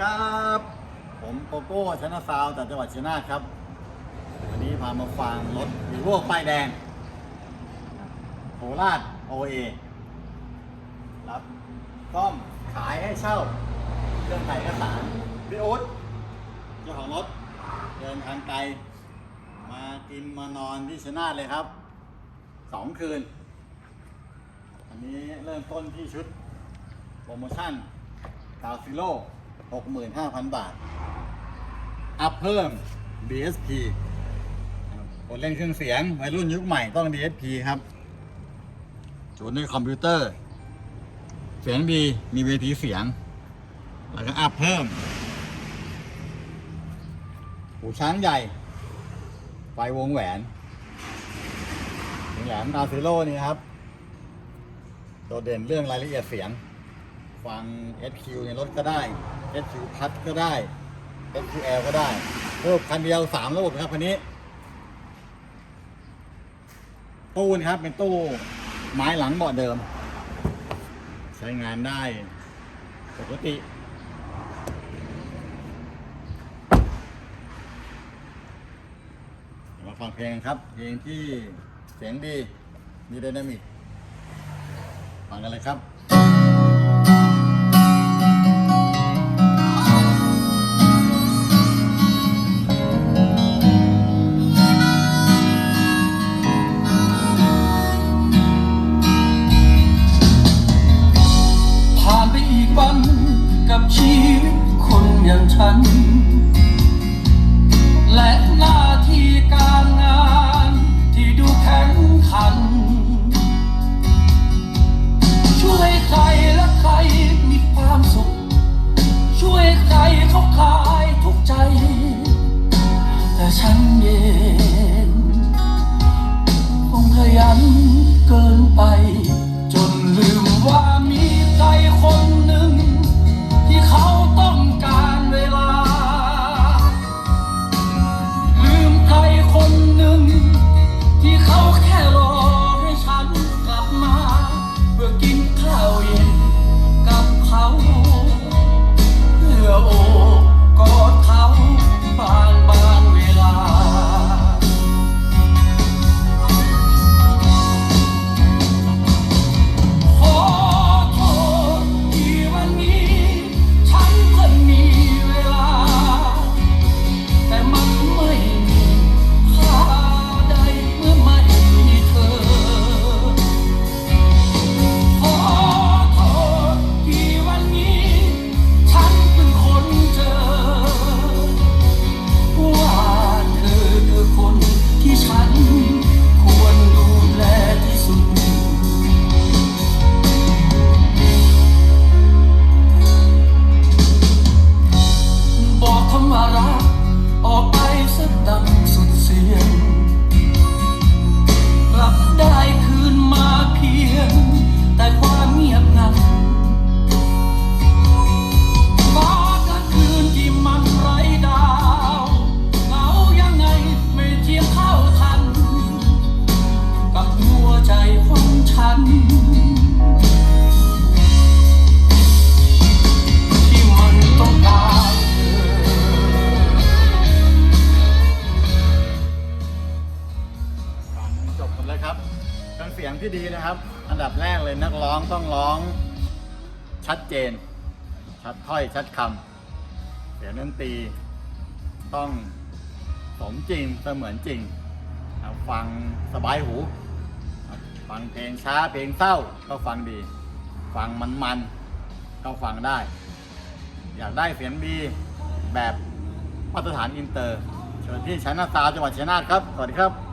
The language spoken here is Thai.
ครับ ผมโกโก้ชนะซาวจากจังหวัดชัยนาทครับ วันนี้พามาฟังรถวีโวป้ายแดงโคราชโอเอรับซ่อมขายให้เช่า เครื่องถ่ายเอกสารพี่อุ๊ดเจ้าของรถ เดินทางไกล มากินมานอนที่ชัยนาทเลยครับสองคืน อันนี้เริ่มต้นที่ชุดโปรโมชั่นดาวซิโร่ 65,000 บาท อัพเพิ่ม DSP คนเล่นเครื่องเสียงวัยรุ่นยุคใหม่ต้อง DSP ครับจูนด้วยคอมพิวเตอร์ เสียงดี มีเวทีเสียง แล้วก็อัพเพิ่ม หูช้างใหญ่ ไฟวงแหวนถึงแหลมดาวซิโร่นี่ครับ โดดเด่นเรื่องรายละเอียดเสียง ฟัง SQ ในรถก็ได้ SQ พัดก็ได้ SQL ก็ได้ระบบคันเดียวสามระบบนะครับคันนี้ ตู้นะครับเป็นตู้ไม้หลังเบาะเดิม ใช้งานได้ปกติมาฟังเพลงครับเพลงที่เสียงดี มีไดนามิกฟังกันเลยครับ อย่างฉัน และหน้ อกไปสักดังสุดเสียงกลับได้ ที่ดีนะครับ อันดับแรกเลยนักร้องต้องร้องชัดเจน ชัดถ้อยชัดคำเสียงดนตรีต้องสมจริงเสมือนจริง ฟังสบายหู ฟังเพลงช้าเพลงเศร้าก็ฟังดี ฟังมันๆก็ฟังได้ อยากได้เสียงดีแบบมาตรฐานอินเตอร์เชิญที่ชัยนาซาจังหวัดชัยนาทครับ สวัสดีครับ